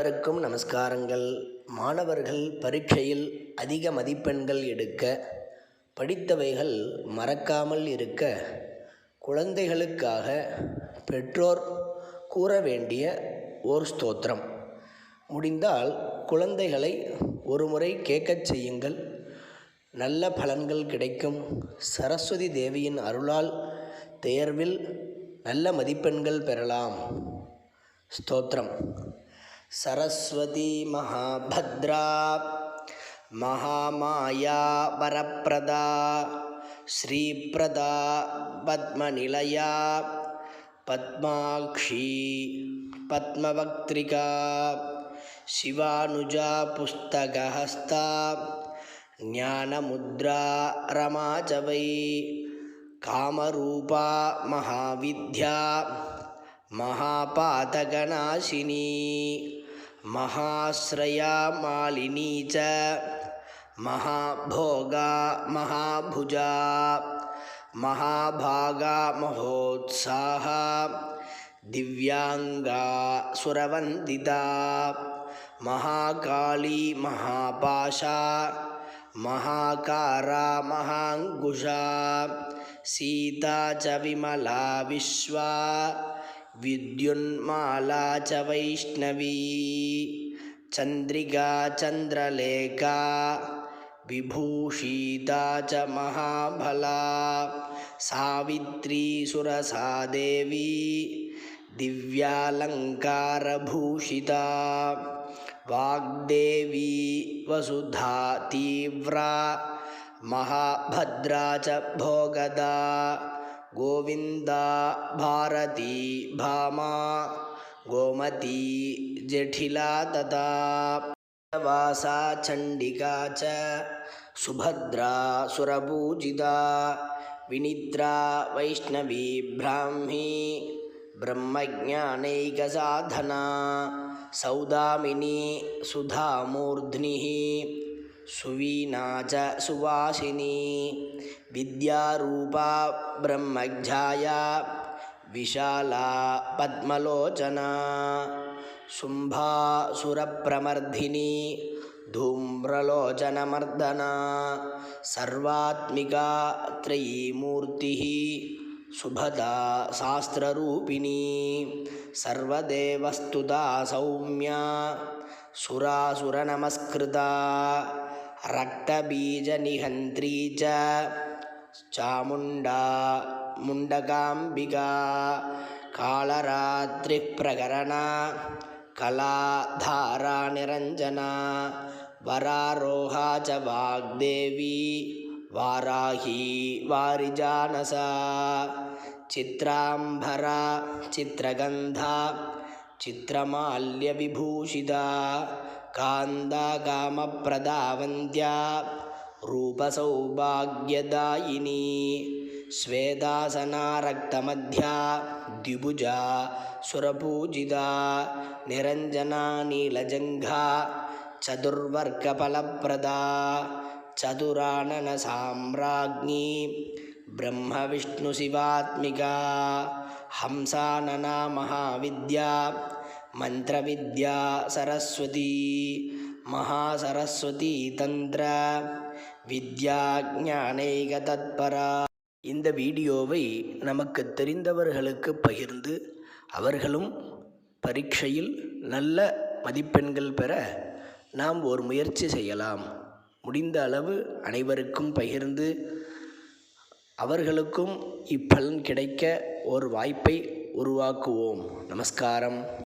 அனைவருக்கும் நமஸ்காரங்கள். மாணவர்கள் பரீட்சையில் அதிக மதிப்பெண்கள் எடுக்க படித்தவைகள் மறக்காமல் இருக்க குழந்தைகளுக்காக பெற்றோர் கூற வேண்டிய ஓர் ஸ்தோத்திரம். முடிந்தால் குழந்தைகளை ஒருமுறை கேட்கச் செய்யுங்கள். நல்ல பலன்கள் கிடைக்கும். சரஸ்வதி தேவியின் அருளால் தேர்வில் நல்ல மதிப்பெண்கள் பெறலாம். ஸ்தோத்திரம். सरस्वती महाभद्रा, महामाया वरप्रदा, श्रीप्रदा पद्मनिलया, पद्माक्षी पद्मवक्त्रिका, शिवानुजा पुस्तकहस्ता, ज्ञानमुद्रा रमा च वै कामरूपा महाविद्या महापातकनाशिनी महाश्रया मालिनी च, महाभोगा महाभुजा, महाभागा महोत्साहा दिव्याङ्गा सुरवन्दिता, महाकाली महापाशा, महाकारा महाङ्कुशा, सीता च विमला विश्वा विद्युन्माला च वैष्णवी। चन्द्रिका चन्द्रलेखा। विभूषिता च महाबला। सावित्री सुरसा देवी दिव्यालङ्कारभूषिता। वाग्देवी वसुधा तीव्रा। महाभद्रा च भोगदा गोविन्दा भारती भामा गोमती जठिला तथा वासा चण्डिका च सुभद्रा सुरपूजिता विनिद्रा वैष्णवी ब्राह्मी ब्रह्मज्ञानैकसाधना सौदामिनी सुधामूर्ध्निः सुवीना च सुवासिनी। विद्यारूपा ब्रह्मध्याया विशाला पद्मलोचना। शुम्भासुरप्रमर्धिनी धूम्रलोचनमर्दना। सर्वात्मिका त्रयीमूर्तिः। शुभदा शास्त्ररूपिणी। सर्वदेवस्तुता सौम्या சுராசுரநமஸ்கிருதா ரக்தபீஜநிகந்திரீ ச சாமுண்டா முண்டகாம்பிகா காலராத்திரி பிரகரணா கலாதாரா நிரஞ்சனா வராரோகா ச வாக்தேவி வாராகி வாரிஜானசா சித்ராம்பரா சித்ரகந்தா ചിത്രമാല്യവിഭൂഷിത കാന്താകാമപ്രദാവന്ത്യ രൂപസൗഭാഗ്യദായിനി ശ്വേതാസനാരക്തമധ്യ ദ്വിഭുജ സുരപൂജിത നിരഞ്ജനാ നീലജംഘ ചതുർവർഗഫലപ്രദ ചതുരാണന സാമ്രാജ്ഞി ब्रह्मविष्णुशिवात्मिका हंसानना महाविद्या मन्त्रविद्या सरस्वती மகாசரஸ்வதி தந்திர வித்யாஞானைக தத்பரா இந்த வீடியோவை நமக்கு தெரிந்தவர்களுக்கு பகிர்ந்து அவர்களும் பரீட்சையில் நல்ல மதிப்பெண்கள் பெற நாம் ஒரு முயற்சி செய்யலாம் முடிந்த அளவு அனைவருக்கும் பகிர்ந்து அவர்களுக்கும் இப்பலன் கிடைக்க ஒரு வாய்ப்பை உருவாக்குவோம். நமஸ்காரம்.